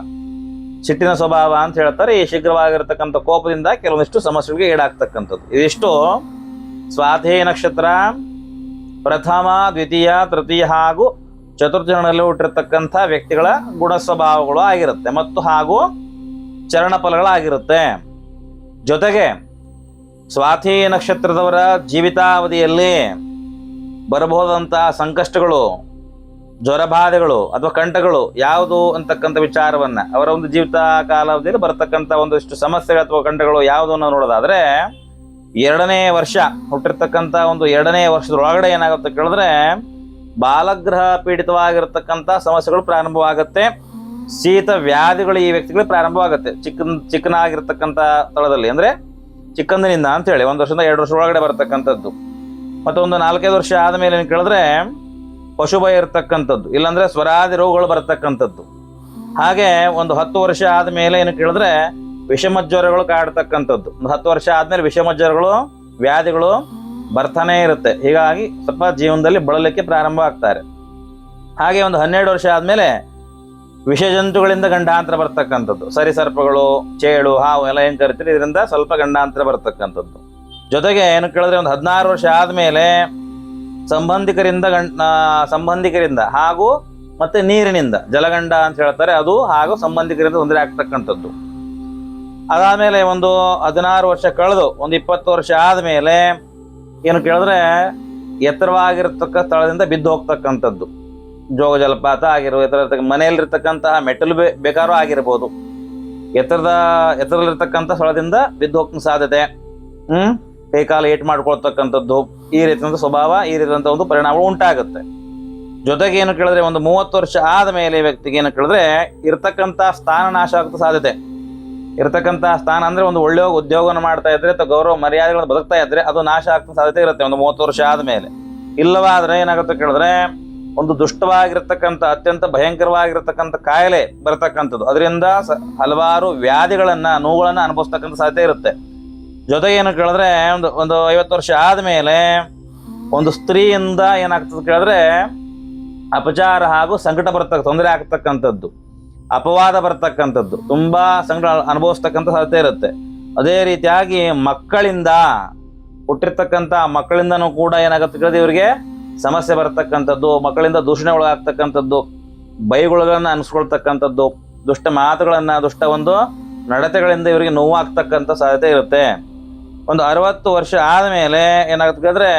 ಸಿಟ್ಟಿನ ಸ್ವಭಾವ ಅಂತ ಹೇಳ್ತಾರೆ. ಈ ಶೀಘ್ರವಾಗಿರ್ತಕ್ಕಂಥ ಕೋಪದಿಂದ ಕೆಲವೊಂದಿಷ್ಟು ಸಮಸ್ಯೆಗಳಿಗೆ ಈಡಾಗ್ತಕ್ಕಂಥದ್ದು. ಇದಿಷ್ಟು ಸ್ವಾಧೀ ನಕ್ಷತ್ರ, ಪ್ರಥಮ, ದ್ವಿತೀಯ, ತೃತೀಯ ಹಾಗೂ ಚತುರ್ಥ ಹುಟ್ಟಿರ್ತಕ್ಕಂಥ ವ್ಯಕ್ತಿಗಳ ಗುಣ ಸ್ವಭಾವಗಳು ಆಗಿರುತ್ತೆ. ಮತ್ತು ಹಾಗೂ ಚರಣ ಫಲಗಳಾಗಿರುತ್ತೆ. ಜೊತೆಗೆ ಸ್ವಾತಿ ನಕ್ಷತ್ರದವರ ಜೀವಿತಾವಧಿಯಲ್ಲಿ ಬರಬಹುದಂತಹ ಸಂಕಷ್ಟಗಳು, ಜ್ವರಬಾಧೆಗಳು ಅಥವಾ ಕಂಠಗಳು ಯಾವುದು ಅಂತಕ್ಕಂಥ ವಿಚಾರವನ್ನ, ಅವರ ಒಂದು ಜೀವಿತ ಕಾಲಾವಧಿಯಲ್ಲಿ ಬರತಕ್ಕಂಥ ಒಂದಷ್ಟು ಸಮಸ್ಯೆಗಳು ಅಥವಾ ಕಂಠಗಳು ಯಾವುದು ಅನ್ನೋ ನೋಡೋದಾದ್ರೆ, ಎರಡನೇ ವರ್ಷ ಹುಟ್ಟಿರ್ತಕ್ಕಂಥ ಒಂದು ಎರಡನೇ ವರ್ಷದೊಳಗಡೆ ಏನಾಗುತ್ತೆ ಕೇಳಿದ್ರೆ, ಬಾಲಗ್ರಹ ಪೀಡಿತವಾಗಿರ್ತಕ್ಕಂಥ ಸಮಸ್ಯೆಗಳು ಪ್ರಾರಂಭವಾಗುತ್ತೆ. ಶೀತ ವ್ಯಾಧಿಗಳು ಈ ವ್ಯಕ್ತಿಗಳಿಗೆ ಪ್ರಾರಂಭವಾಗುತ್ತೆ. ಚಿಕ್ಕ ಚಿಕ್ಕನಾಗಿರ್ತಕ್ಕಂಥ ಸ್ಥಳದಲ್ಲಿ. ಅಂದ್ರೆ ಚಿಕ್ಕಂದಿನಿಂದ ಅಂತ ಹೇಳಿ ಒಂದು ವರ್ಷದಿಂದ ಎರಡು ವರ್ಷ ಒಳಗಡೆ ಬರ್ತಕ್ಕಂಥದ್ದು. ಮತ್ತು ಒಂದು ನಾಲ್ಕೈದು ವರ್ಷ ಆದಮೇಲೆ ಏನು ಕೇಳಿದ್ರೆ ಪಶುಭಯ ಇರ್ತಕ್ಕಂಥದ್ದು, ಇಲ್ಲಾಂದ್ರೆ ಸ್ವರಾದಿ ರೋಗಗಳು ಬರ್ತಕ್ಕಂಥದ್ದು. ಹಾಗೆ ಒಂದು ಹತ್ತು ವರ್ಷ ಆದಮೇಲೆ ಏನು ಕೇಳಿದ್ರೆ ವಿಷಮ ಜ್ವರಗಳು ಕಾಡ್ತಕ್ಕಂಥದ್ದು. ಒಂದು ಹತ್ತು ವರ್ಷ ಆದಮೇಲೆ ವಿಷಮ ಜ್ವರಗಳು ವ್ಯಾಧಿಗಳು ಬರ್ತಾನೆ ಇರುತ್ತೆ. ಹೀಗಾಗಿ ಸ್ವಲ್ಪ ಜೀವನದಲ್ಲಿ ಬಳಲಿಕ್ಕೆ ಪ್ರಾರಂಭ ಆಗ್ತಾರೆ. ಹಾಗೆ ಒಂದು ಹನ್ನೆರಡು ವರ್ಷ ಆದಮೇಲೆ ವಿಷಜಂತುಗಳಿಂದ ಗಂಡಾಂತರ ಬರ್ತಕ್ಕಂಥದ್ದು. ಸರಿಸರ್ಪಗಳು ಚೇಳು, ಹಾವು ಎಲ್ಲ ಏನು ಕರಿತೀರಿ? ಇದರಿಂದ ಸ್ವಲ್ಪ ಗಂಡಾಂತರ ಬರ್ತಕ್ಕಂಥದ್ದು. ಜೊತೆಗೆ ಏನು ಕೇಳಿದ್ರೆ ಒಂದು ಹದಿನಾರು ವರ್ಷ ಆದಮೇಲೆ ಸಂಬಂಧಿಕರಿಂದ ಗಂ ಸಂಬಂಧಿಕರಿಂದ ಹಾಗೂ ಮತ್ತೆ ನೀರಿನಿಂದ, ಜಲಗಂಡ ಅಂತ ಹೇಳ್ತಾರೆ, ಅದು ಹಾಗೂ ಸಂಬಂಧಿಕರಿಂದ ತೊಂದರೆ ಆಗ್ತಕ್ಕಂಥದ್ದು. ಅದಾದಮೇಲೆ ಒಂದು ಹದಿನಾರು ವರ್ಷ ಕಳೆದು, ಒಂದು ಇಪ್ಪತ್ತು ವರ್ಷ ಆದಮೇಲೆ ಏನು ಕೇಳಿದ್ರೆ ಎತ್ತರವಾಗಿರ್ತಕ್ಕ ಸ್ಥಳದಿಂದ ಬಿದ್ದು ಹೋಗ್ತಕ್ಕಂಥದ್ದು. ಜೋಗ ಜಲಪಾತ ಆಗಿರೋ ಎತ್ತರ ಮನೆಯಲ್ಲಿರ್ತಕ್ಕಂತಹ ಮೆಟ್ಟಲು ಬೇ, ಬೇಕಾದ್ರೂ ಆಗಿರ್ಬೋದು. ಎತ್ತರದ, ಎತ್ತರದಲ್ಲಿರ್ತಕ್ಕಂಥ ಸ್ಥಳದಿಂದ ಬಿದ್ದು ಹೋಗ್ ಸಾಧ್ಯತೆ. ಹ್ಮ್? ಕೈಕಾಲು ಏಟ್ ಮಾಡ್ಕೊಳ್ತಕ್ಕಂಥದ್ದು ಈ ರೀತಿಯಂತ ಸ್ವಭಾವ, ಈ ರೀತಿಯಂತ ಒಂದು ಪರಿಣಾಮಗಳು ಉಂಟಾಗುತ್ತೆ. ಜೊತೆಗೆ ಏನು ಕೇಳಿದ್ರೆ, ಒಂದು ಮೂವತ್ತು ವರ್ಷ ಆದ ಮೇಲೆ ವ್ಯಕ್ತಿಗೆ ಏನು ಕೇಳಿದ್ರೆ, ಇರ್ತಕ್ಕಂಥ ಸ್ಥಾನ ನಾಶ ಆಗುತ್ತೆ ಸಾಧ್ಯತೆ. ಇರ್ತಕ್ಕಂಥ ಸ್ಥಾನ ಅಂದ್ರೆ ಒಂದು ಒಳ್ಳೆಯ ಉದ್ಯೋಗವನ್ನು ಮಾಡ್ತಾ ಇದ್ರೆ, ಅಥವಾ ಗೌರವ, ಮರ್ಯಾದೆಗಳನ್ನು ಬದುಕ್ತಾ ಇದ್ರೆ, ಅದು ನಾಶ ಆಗ್ತಾ ಸಾಧ್ಯತೆ ಇರುತ್ತೆ, ಒಂದು ಮೂವತ್ತು ವರ್ಷ ಆದಮೇಲೆ ಇಲ್ಲವಾದ್ರೆ ಏನಾಗುತ್ತೆ ಕೇಳಿದ್ರೆ ಒಂದು ದುಷ್ಟವಾಗಿರ್ತಕ್ಕಂಥ, ಅತ್ಯಂತ ಭಯಂಕರವಾಗಿರ್ತಕ್ಕಂಥ ಕಾಯಿಲೆ ಬರತಕ್ಕಂಥದ್ದು. ಅದರಿಂದ ಹಲವಾರು ವ್ಯಾಧಿಗಳನ್ನು, ನೋವುಗಳನ್ನು ಅನುಭವಿಸ್ತಕ್ಕಂಥ ಸಾಧ್ಯತೆ ಇರುತ್ತೆ. ಜೊತೆಗೆ ಏನು ಕೇಳಿದ್ರೆ, ಒಂದು ಒಂದು ಐವತ್ತು ವರ್ಷ ಆದಮೇಲೆ ಒಂದು ಸ್ತ್ರೀಯಿಂದ ಏನಾಗ್ತದೆ ಕೇಳಿದ್ರೆ, ಅಪಚಾರ ಹಾಗೂ ಸಂಕಟ ಬರ್ತಕ್ಕ, ತೊಂದರೆ ಆಗ್ತಕ್ಕಂಥದ್ದು. ಅಪವಾದ ಬರ್ತಕ್ಕಂಥದ್ದು. ತುಂಬಾ ಸಂಕಟ ಅನುಭವಿಸ್ತಕ್ಕಂಥ ಸಾಧ್ಯತೆ ಇರುತ್ತೆ. ಅದೇ ರೀತಿಯಾಗಿ ಮಕ್ಕಳಿಂದ, ಹುಟ್ಟಿರ್ತಕ್ಕಂಥ ಮಕ್ಕಳಿಂದನೂ ಕೂಡ ಏನಾಗುತ್ತೆ ಕೇಳಿದ್ರೆ, ಇವರಿಗೆ ಸಮಸ್ಯೆ ಬರ್ತಕ್ಕಂಥದ್ದು, ಮಕ್ಕಳಿಂದ ದೂಷಣೆ ಒಳಗಾಗ್ತಕ್ಕಂಥದ್ದು, ಬೈಗುಳಗಳನ್ನ ಅನಿಸ್ಕೊಳ್ತಕ್ಕಂಥದ್ದು, ದುಷ್ಟ ಮಾತುಗಳನ್ನ, ದುಷ್ಟ ಒಂದು ನಡತೆಗಳಿಂದ ಇವರಿಗೆ ನೋವಾಗ್ತಕ್ಕಂಥ ಸಾಧ್ಯತೆ ಇರುತ್ತೆ. ಒಂದು ಅರವತ್ತು ವರ್ಷ ಆದಮೇಲೆ ಏನಾಗುತ್ತೆ ಕೇಳಿದ್ರೆ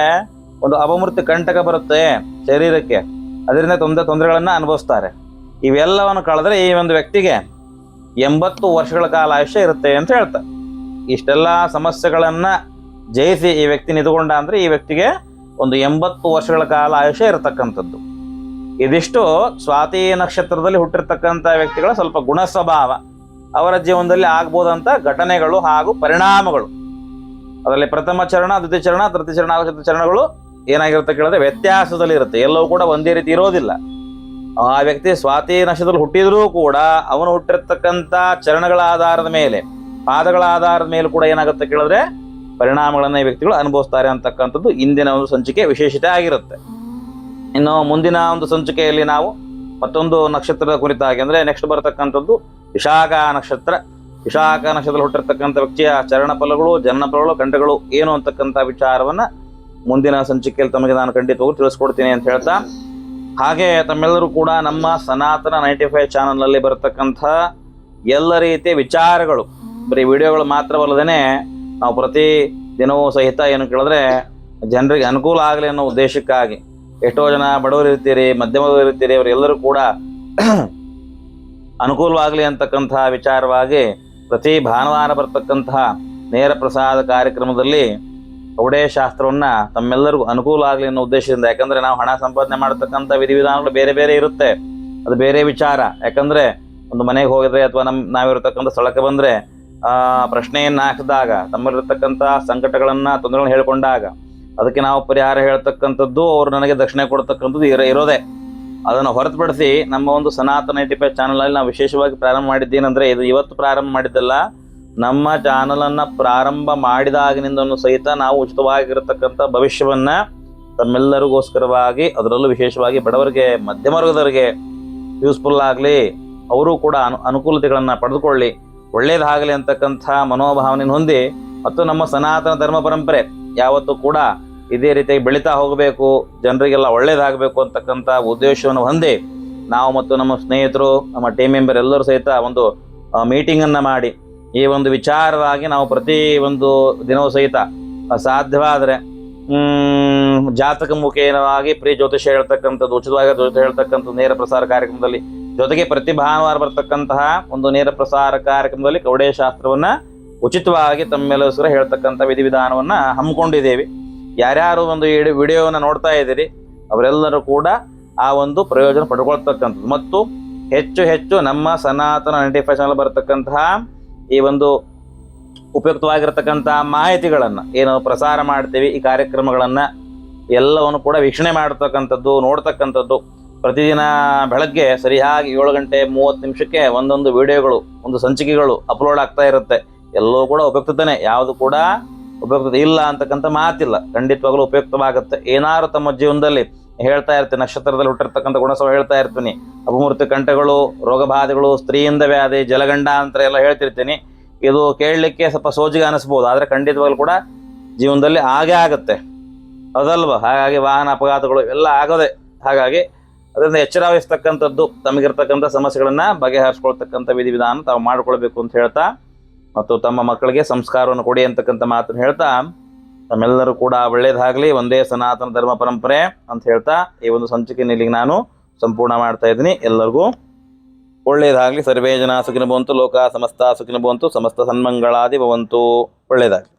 ಒಂದು ಅಪಮೃತ್ಯು ಕಂಟಕ ಬರುತ್ತೆ ಶರೀರಕ್ಕೆ. ಅದರಿಂದ ತೊಂದರೆ ತೊಂದರೆಗಳನ್ನು ಅನುಭವಿಸ್ತಾರೆ. ಇವೆಲ್ಲವನ್ನು ಕಳೆದ್ರೆ ಈ ಒಂದು ವ್ಯಕ್ತಿಗೆ ಎಂಬತ್ತು ವರ್ಷಗಳ ಕಾಲ ಆಯುಷ್ಯ ಇರುತ್ತೆ ಅಂತ ಹೇಳ್ತಾರೆ. ಇಷ್ಟೆಲ್ಲ ಸಮಸ್ಯೆಗಳನ್ನ ಜಯಿಸಿ ಈ ವ್ಯಕ್ತಿ ನಿಂತುಕೊಂಡ ಅಂದ್ರೆ ಈ ವ್ಯಕ್ತಿಗೆ ಒಂದು ಎಂಬತ್ತು ವರ್ಷಗಳ ಕಾಲ ಆಯುಷ್ಯ ಇರತಕ್ಕಂಥದ್ದು. ಇದಿಷ್ಟು ಸ್ವಾತಿ ನಕ್ಷತ್ರದಲ್ಲಿ ಹುಟ್ಟಿರ್ತಕ್ಕಂಥ ವ್ಯಕ್ತಿಗಳ ಸ್ವಲ್ಪ ಗುಣ ಸ್ವಭಾವ ಅವರ ಜೀವನದಲ್ಲಿ ಆಗ್ಬೋದಂತ ಘಟನೆಗಳು ಹಾಗೂ ಪರಿಣಾಮಗಳು. ಅದರಲ್ಲಿ ಪ್ರಥಮ ಚರಣ, ದ್ವಿತೀಯ ಚರಣ, ತೃತೀಯ ಚರಣ ಚತುರ್ಥ ಚರಣಗಳು ಏನಾಗಿರುತ್ತೆ ಕೇಳಿದ್ರೆ ವ್ಯತ್ಯಾಸದಲ್ಲಿ ಇರುತ್ತೆ. ಎಲ್ಲವೂ ಕೂಡ ಒಂದೇ ರೀತಿ ಇರೋದಿಲ್ಲ. ಆ ವ್ಯಕ್ತಿ ಸ್ವಾತಿ ನಕ್ಷತ್ರದಲ್ಲಿ ಹುಟ್ಟಿದರೂ ಕೂಡ ಅವನು ಹುಟ್ಟಿರ್ತಕ್ಕಂಥ ಚರಣಗಳ ಆಧಾರದ ಮೇಲೆ, ಪಾದಗಳ ಆಧಾರದ ಮೇಲೆ ಕೂಡ ಏನಾಗುತ್ತೆ ಕೇಳಿದ್ರೆ ಪರಿಣಾಮಗಳನ್ನ ಈ ವ್ಯಕ್ತಿಗಳು ಅನುಭವಿಸ್ತಾರೆ ಅಂತಕ್ಕಂಥದ್ದು ಇಂದಿನ ಒಂದು ಸಂಚಿಕೆ ವಿಶೇಷತೆ ಆಗಿರುತ್ತೆ. ಇನ್ನು ಮುಂದಿನ ಒಂದು ಸಂಚಿಕೆಯಲ್ಲಿ ನಾವು ಮತ್ತೊಂದು ನಕ್ಷತ್ರದ ಕುರಿತಾಗಿ ಅಂದ್ರೆ ನೆಕ್ಸ್ಟ್ ಬರತಕ್ಕಂಥದ್ದು ವಿಶಾಖ ನಕ್ಷತ್ರ. ವಿಶಾಖ ನಕ್ಷತ್ರದಲ್ಲಿ ಹುಟ್ಟಿರ್ತಕ್ಕಂಥ ವ್ಯಕ್ತಿಯ ಚರಣ ಫಲಗಳು, ಜನನ ಫಲಗಳು ಖಂಡಗಳು ಏನು ಅಂತಕ್ಕಂಥ ವಿಚಾರವನ್ನ ಮುಂದಿನ ಸಂಚಿಕೆಯಲ್ಲಿ ತಮಗೆ ನಾನು ಖಂಡಿತವಾಗೂ ತಿಳಿಸ್ಕೊಡ್ತೀನಿ ಅಂತ ಹೇಳ್ತಾ. ಹಾಗೆ ತಮ್ಮೆಲ್ಲರೂ ಕೂಡ ನಮ್ಮ ಸನಾತನ ನೈಂಟಿ ಫೈವ್ ಚಾನಲ್ನಲ್ಲಿ ಬರತಕ್ಕಂಥ ಎಲ್ಲ ರೀತಿಯ ವಿಚಾರಗಳು. ಬರೀ ವಿಡಿಯೋಗಳು ಮಾತ್ರವಲ್ಲದೇನೆ ನಾವು ಪ್ರತಿ ದಿನವೂ ಸಹಿತ ಏನು ಕೇಳಿದ್ರೆ ಜನರಿಗೆ ಅನುಕೂಲ ಆಗಲಿ ಅನ್ನೋ ಉದ್ದೇಶಕ್ಕಾಗಿ. ಎಷ್ಟೋ ಜನ ಬಡವರು ಇರ್ತೀರಿ, ಮಧ್ಯಮದವರು ಇರ್ತೀರಿ, ಅವರೆಲ್ಲರೂ ಕೂಡ ಅನುಕೂಲವಾಗಲಿ ಅಂತಕ್ಕಂತಹ ವಿಚಾರವಾಗಿ ಪ್ರತಿ ಭಾನುವಾರ ಬರ್ತಕ್ಕಂತಹ ನೇರ ಪ್ರಸಾದ ಕಾರ್ಯಕ್ರಮದಲ್ಲಿ ಒಡೆಯ ಶಾಸ್ತ್ರವನ್ನು ತಮ್ಮೆಲ್ಲರಿಗೂ ಅನುಕೂಲ ಆಗಲಿ ಅನ್ನೋ ಉದ್ದೇಶದಿಂದ. ಯಾಕಂದರೆ ನಾವು ಹಣ ಸಂಪಾದನೆ ಮಾಡತಕ್ಕಂಥ ವಿಧಿವಿಧಾನಗಳು ಬೇರೆ ಬೇರೆ ಇರುತ್ತೆ. ಅದು ಬೇರೆ ವಿಚಾರ. ಯಾಕಂದರೆ ಒಂದು ಮನೆಗೆ ಹೋಗಿದ್ರೆ ಅಥವಾ ನಮ್ಮ ನಾವಿರತಕ್ಕಂಥ ಸ್ಥಳಕ್ಕೆ ಬಂದ್ರೆ ಆ ಪ್ರಶ್ನೆಯನ್ನ ಹಾಕಿದಾಗ, ತಮ್ಮಲ್ಲಿರ್ತಕ್ಕಂಥ ಸಂಕಟಗಳನ್ನ, ತೊಂದರೆಗಳನ್ನ ಹೇಳ್ಕೊಂಡಾಗ, ಅದಕ್ಕೆ ನಾವು ಪರಿಹಾರ ಹೇಳ್ತಕ್ಕಂಥದ್ದು ಅವ್ರು ನನಗೆ ದಕ್ಷಿಣೆ ಕೊಡ್ತಕ್ಕಂಥದ್ದು ಇರ, ಇರೋದೇ. ಅದನ್ನು ಹೊರತುಪಡಿಸಿ ನಮ್ಮ ಒಂದು ಸನಾತನ ಏಟಿ ಚಾನಲಲ್ಲಿ ನಾವು ವಿಶೇಷವಾಗಿ ಪ್ರಾರಂಭ ಮಾಡಿದ್ದೇನೆಂದ್ರೆ, ಇದು ಇವತ್ತು ಪ್ರಾರಂಭ ಮಾಡಿದ್ದಲ್ಲ, ನಮ್ಮ ಚಾನಲನ್ನು ಪ್ರಾರಂಭ ಮಾಡಿದಾಗಿನಿಂದನೂ ಸಹಿತ ನಾವು ಉಚಿತವಾಗಿರತಕ್ಕಂಥ ಭವಿಷ್ಯವನ್ನ ತಮ್ಮೆಲ್ಲರಿಗೋಸ್ಕರವಾಗಿ, ಅದರಲ್ಲೂ ವಿಶೇಷವಾಗಿ ಬಡವರಿಗೆ ಮಧ್ಯಮ ವರ್ಗದವರಿಗೆ ಯೂಸ್ಫುಲ್ ಆಗಲಿ, ಅವರು ಕೂಡ ಅನು, ಅನುಕೂಲತೆಗಳನ್ನ ಪಡೆದುಕೊಳ್ಳಿ. ಒಳ್ಳೇದಾಗಲಿ ಅಂತಕ್ಕಂಥ ಮನೋಭಾವನೆಯನ್ನು ಹೊಂದಿ ಮತ್ತು ನಮ್ಮ ಸನಾತನ ಧರ್ಮ ಪರಂಪರೆ ಯಾವತ್ತೂ ಕೂಡ ಇದೇ ರೀತಿಯಾಗಿ ಬೆಳೀತಾ ಹೋಗಬೇಕು, ಜನರಿಗೆಲ್ಲ ಒಳ್ಳೇದಾಗಬೇಕು ಅಂತಕ್ಕಂಥ ಉದ್ದೇಶವನ್ನು ಹೊಂದಿ ನಾವು ಮತ್ತು ನಮ್ಮ ಸ್ನೇಹಿತರು, ನಮ್ಮ ಟೀಮ್ ಮೆಂಬರ್ ಎಲ್ಲರೂ ಸಹಿತ ಒಂದು ಮೀಟಿಂಗನ್ನು ಮಾಡಿ ಈ ಒಂದು ವಿಚಾರವಾಗಿ ನಾವು ಪ್ರತಿ ಒಂದು ದಿನವೂ ಸಹಿತ ಸಾಧ್ಯವಾದರೆ ಜಾತಕ ಮುಖೇನವಾಗಿ ಪ್ರಿಯ ಜ್ಯೋತಿಷ್ಯ ಹೇಳ್ತಕ್ಕಂಥದ್ದು, ಉಚಿತವಾಗಿ ಜ್ಯೋತಿಷ ಹೇಳ್ತಕ್ಕಂಥದ್ದು ನೇರ ಪ್ರಸಾರ ಕಾರ್ಯಕ್ರಮದಲ್ಲಿ ಜೊತೆಗೆ ಪ್ರತಿ ಭಾನುವಾರ ಬರ್ತಕ್ಕಂತಹ ಒಂದು ನೇರ ಪ್ರಸಾರ ಕಾರ್ಯಕ್ರಮದಲ್ಲಿ ಕವಡೆ ಶಾಸ್ತ್ರವನ್ನ ಉಚಿತವಾಗಿ ತಮ್ಮೆಲ್ಲೋಸ್ಕರ ಹೇಳ್ತಕ್ಕಂಥ ವಿಧಿವಿಧಾನವನ್ನ ಹಮ್ಮಿಕೊಂಡಿದ್ದೇವೆ. ಯಾರ್ಯಾರು ಒಂದು ವಿಡಿಯೋವನ್ನ ನೋಡ್ತಾ ಇದ್ದೀರಿ, ಅವರೆಲ್ಲರೂ ಕೂಡ ಆ ಒಂದು ಪ್ರಯೋಜನ ಪಡ್ಕೊಳ್ತಕ್ಕಂಥದ್ದು. ಮತ್ತು ಹೆಚ್ಚು ಹೆಚ್ಚು ನಮ್ಮ ಸನಾತನ ನೈಂಟಿ ಫೈವ್ ಚಾನಲ್ ಬರತಕ್ಕಂತಹ ಈ ಒಂದು ಉಪಯುಕ್ತವಾಗಿರ್ತಕ್ಕಂತಹ ಮಾಹಿತಿಗಳನ್ನ, ಏನು ಪ್ರಸಾರ ಮಾಡ್ತೀವಿ, ಈ ಕಾರ್ಯಕ್ರಮಗಳನ್ನ ಎಲ್ಲವನ್ನು ಕೂಡ ವೀಕ್ಷಣೆ ಮಾಡತಕ್ಕಂಥದ್ದು, ನೋಡ್ತಕ್ಕಂಥದ್ದು. ಪ್ರತಿದಿನ ಬೆಳಗ್ಗೆ ಸರಿಯಾಗಿ ಏಳು ಗಂಟೆ ಮೂವತ್ತು ನಿಮಿಷಕ್ಕೆ ಒಂದೊಂದು ವಿಡಿಯೋಗಳು, ಒಂದು ಸಂಚಿಕೆಗಳು ಅಪ್ಲೋಡ್ ಆಗ್ತಾ ಇರುತ್ತೆ. ಎಲ್ಲವೂ ಕೂಡ ಉಪಯುಕ್ತತೆನೆ. ಯಾವುದು ಕೂಡ ಉಪಯುಕ್ತತೆ ಇಲ್ಲ ಅಂತಕ್ಕಂಥ ಮಾತಿಲ್ಲ. ಖಂಡಿತವಾಗಲೂ ಉಪಯುಕ್ತವಾಗುತ್ತೆ. ಏನಾದ್ರು ತಮ್ಮ ಜೀವನದಲ್ಲಿ ಹೇಳ್ತಾ ಇರ್ತೀನಿ, ನಕ್ಷತ್ರದಲ್ಲಿ ಹುಟ್ಟಿರ್ತಕ್ಕಂಥ ಗುಣಸವ ಹೇಳ್ತಾ ಇರ್ತೀನಿ, ಅಪಮೂರ್ತಿ ಕಂಠಗಳು ರೋಗಬಾಧೆಗಳು ಸ್ತ್ರೀಯಿಂದ ವ್ಯಾಧಿ, ಜಲಗಂಡ ಅಂತ ಎಲ್ಲ ಹೇಳ್ತಿರ್ತೀನಿ. ಇದು ಕೇಳಲಿಕ್ಕೆ ಸ್ವಲ್ಪ ಸೋಜಿಗೆ ಅನಿಸ್ಬೋದು. ಆದರೆ ಖಂಡಿತವಾಗ್ಲೂ ಕೂಡ ಜೀವನದಲ್ಲಿ ಆಗೇ ಆಗುತ್ತೆ. ಅದಲ್ವ ಹಾಗಾಗಿ ವಾಹನ ಅಪಘಾತಗಳು ಎಲ್ಲ ಆಗೋದೆ. ಹಾಗಾಗಿ ಅದರಿಂದ ಎಚ್ಚರ ವಹಿಸ್ತಕ್ಕಂಥದ್ದು ತಮಗಿರ್ತಕ್ಕಂಥ ಸಮಸ್ಯೆಗಳನ್ನ ಬಗೆಹರಿಸ್ಕೊಳ್ತಕ್ಕಂಥ ವಿಧಿವಿಧಾನ ತಾವು ಮಾಡಿಕೊಳ್ಬೇಕು ಅಂತ ಹೇಳ್ತಾ, ಮತ್ತು ತಮ್ಮ ಮಕ್ಕಳಿಗೆ ಸಂಸ್ಕಾರವನ್ನು ಕೊಡಿ ಅಂತಕ್ಕಂಥ ಮಾತನ್ನು ಹೇಳ್ತಾ, ತಮ್ಮೆಲ್ಲರೂ ಕೂಡ ಒಳ್ಳೇದಾಗಲಿ, ಒಂದೇ ಸನಾತನ ಧರ್ಮ ಪರಂಪರೆ ಅಂತ ಹೇಳ್ತಾ, ಈ ಒಂದು ಸಂಚಿಕೆ ಇಲ್ಲಿಗೆ ನಾನು ಸಂಪೂರ್ಣ ಮಾಡ್ತಾ ಇದ್ದೀನಿ. ಎಲ್ಲರಿಗೂ ಒಳ್ಳೆಯದಾಗಲಿ ಸರ್ವೇ ಜನ ಸುಖಿನ ಭವಂತು, ಲೋಕ ಸಮಸ್ತ ಸುಖಿನ ಭವಂತು, ಸಮಸ್ತ ಸನ್ಮಂಗಳಾದಿ ಭವಂತು. ಒಳ್ಳೇದಾಗ್ಲಿ.